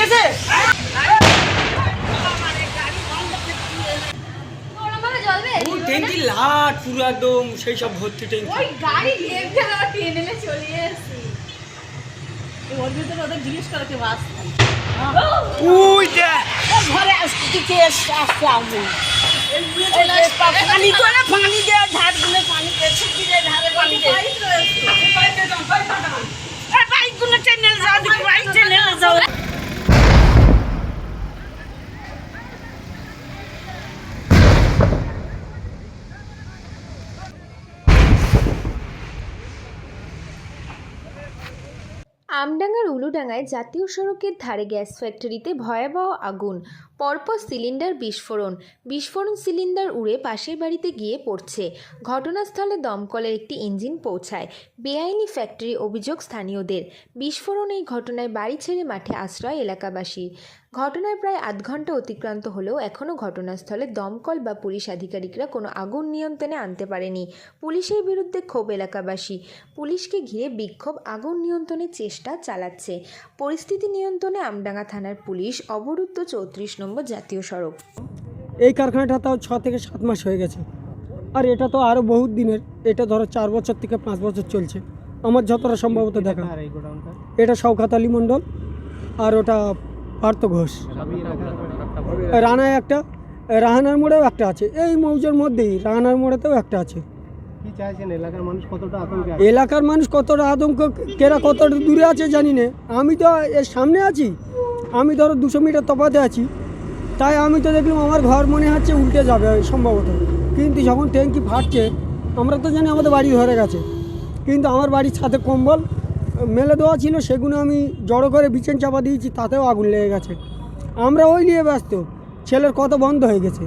গেছে? ওরম ভাবে ট্যাঙ্কি লাট পুরো একদম সেই সব ভর্তি ট্যাঙ্কি ওই গাড়ি লেফটে আবার টেনে এনে চলে এসেছি। ওর ভিতরে ওদের জিজ্ঞেস করে কে বাস ওই ঘরে আসতে আসতে আগুন পানি করে পানি ধারগুলো পানি। আমডাঙ্গার উলুডাঙ্গায় জাতীয় সড়কের ধারে গ্যাস ফ্যাক্টরিতে ভয়াবহ আগুন। পরপর সিলিন্ডার বিস্ফোরণ। বিস্ফোরণ সিলিন্ডার উড়ে পাশের বাড়িতে গিয়ে পড়ছে। ঘটনাস্থলে দমকলের একটি ইঞ্জিন পৌঁছায়। বেআইনি ফ্যাক্টরি অভিযোগ স্থানীয়দের। বিস্ফোরণ এই ঘটনায় বাড়ি ছেড়ে মাঠে আশ্রয় এলাকাবাসীর। ঘটনার প্রায় আধ ঘণ্টা অতিক্রান্ত হলেও এখনও ঘটনাস্থলে দমকল বা পুলিশ আধিকারিকরা কোনো আগুন নিয়ন্ত্রণে আনতে পারেনি। পুলিশের বিরুদ্ধে ক্ষোভ এলাকাবাসী। পুলিশকে ঘিরে বিক্ষোভ আগুন নিয়ন্ত্রণের চেষ্টা চালাচ্ছে। পরিস্থিতি নিয়ন্ত্রণে আমডাঙ্গা থানার পুলিশ অবরুদ্ধ চৌত্রিশ নম্বর জাতীয় সড়ক। এই কারখানাটা তাও ছ থেকে সাত মাস হয়ে গেছে। আর এটা তো আরও বহুত দিনের। এটা ধরো চার বছর থেকে পাঁচ বছর চলছে। আমার যতটা সম্ভবত দেখা। এটা শওকাত আলী মণ্ডল আর ওটা পার্থ ঘোষ। রানায় একটা রাহানার মোড়েও একটা আছে। এই মৌজার মধ্যেই রাহানার মোড়েতেও একটা আছে। এলাকার মানুষ কতটা আছে? এলাকার মানুষ কতটা আতঙ্ক কেরা কতটা দূরে আছে জানি না। আমি তো এর সামনে আছি। আমি ধরো দুশো মিটার তফাতে আছি। তাই আমি তো দেখলাম আমার ঘর মনে হচ্ছে উল্টে যাবে সম্ভবত। কিন্তু যখন ট্যাঙ্কি ফাটছে, আমরা তো জানি আমাদের বাড়ি ধরে গেছে। কিন্তু আমার বাড়ির ছাদে কম্বল, মেলে দেওয়া ছিল, সেগুলো আমি জড়ো করে বিছান চাপা দিয়েছি, তাতেও আগুন লেগে গেছে। আমরা ওই নিয়ে ব্যস্ত। ছেলের কত বন্ধ হয়ে গেছে।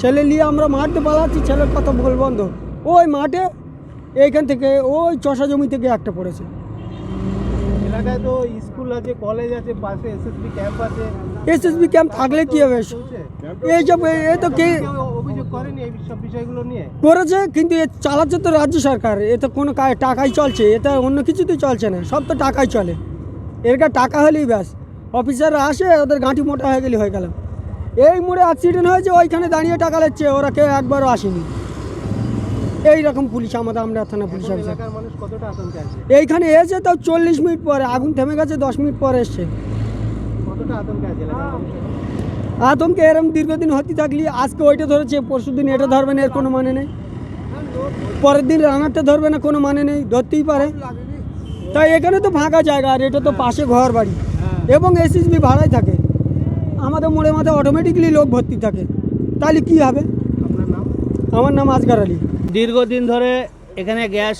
ছেলে নিয়ে আমরা মাঠে পালাচ্ছি, ছেলের কত বল বন্ধ। ওই মাঠে, এইখান থেকে, ওই চষা জমি থেকে একটা পড়েছে। এলাকায় তো স্কুল আছে, কলেজ আছে, পাশে এসএসবি ক্যাম্প আছে। এসএসবি ক্যাম্প থাকলে কি হবে? এইসব এ তো কে করেছে কিন্তু এ চালাচ্ছে তো রাজ্য সরকার। এ তো কোনো টাকাই চলছে এটা অন্য কিছুতেই চলছে না সব তো টাকাই চলে। এর টাকা হলেই ব্যাস। অফিসাররা আসে ওদের গাঁটি মোটা হয়ে গেলে হয়ে গেল। এই মোড়ে অ্যাক্সিডেন্ট হয়েছে ওইখানে দাঁড়িয়ে টাকা নিচ্ছে ওরা কেউ একবারও আসেনি। এই রকম পুলিশ আমাদের আমরা থানা পুলিশ অফিসার এইখানে এসে তাও চল্লিশ মিনিট পরে আগুন থেমে গেছে দশ মিনিট পরে এসছে। আতঙ্কে এরম দীর্ঘদিন হতে থাকলে আজকে ওইটা ধরেছে পরশু দিন এটা ধরবে না এর কোনো মানে নেই। পরের দিন রানারটা ধরবে না কোনো মানে নেই ধরতেই পারে। তাই এখানে তো ফাঁকা জায়গা আর এটা তো পাশে ঘর বাড়ি। এবং এসএসবি ভাড়াই থাকে। আমাদের মোড়ে মাথায় অটোমেটিকলি লোক ভর্তি থাকে। তাহলে কি হবে? আমার নাম আজগার আলী। দীর্ঘদিন ধরে এখানে গ্যাস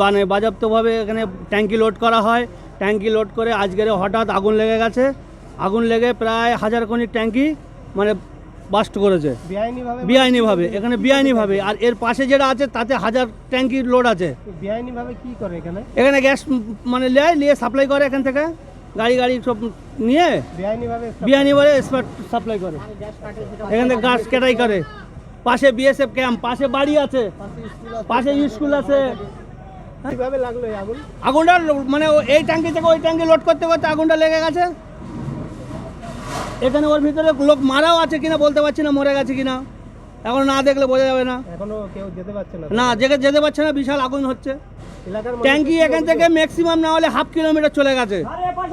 মানে বাজাপ্তভাবে এখানে ট্যাঙ্কি লোড করা হয়। ট্যাঙ্কি লোড করে আজকের হঠাৎ আগুন লেগে গেছে। আগুন লেগে প্রায় হাজার কোনির ট্যাঙ্কি মানে বাস্ট করেছে। বেআইনিভাবে এখানে বেআইনিভাবে। আর এর পাশে যেটা আছে তাতে হাজার ট্যাঙ্কি লোড আছে। বেআইনিভাবে কি করে এখানে? এখানে গ্যাস মানে নেয় নিয়ে সাপ্লাই করে এখান থেকে। গাড়ি গাড়ি সব নিয়ে স্পট সাপ্লাই করে। এখান থেকে গাছ কেটাই করে। পাশে বিএসএফ ক্যাম্প পাশে বাড়ি আছে। পাশে স্কুল আছে। কীভাবে লাগল এই আগুন? আগুনটা মানে এই ট্যাঙ্কি থেকে ওই ট্যাঙ্কি লোড করতে করতে আগুনটা লেগে গেছে। এখানে ওর ভিতরে লোক মারাও আছে কিনা বলতে পারছি না মরে গেছে কিনা। এখন না দেখলে বোঝা যাবে না। এখনও কেউ যেতে পারছে না। না জেগে যেতে পারছে না বিশাল আগুন হচ্ছে। ট্যাঙ্কি এখান থেকে ম্যাক্সিমাম না হলে হাফ কিলোমিটার চলে গেছে।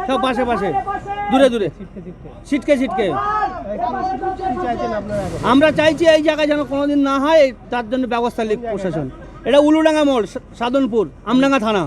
সব পাশে পাশে। দূরে দূরে। ছিটকে ছিটকে। আমরা চাইছি এই জায়গায় যেন কোনোদিন না হয় তার জন্য ব্যবস্থা লিখ প্রশাসন। এটা উলুডাঙ্গা মোড় সাধনপুর আমডাঙ্গা থানা।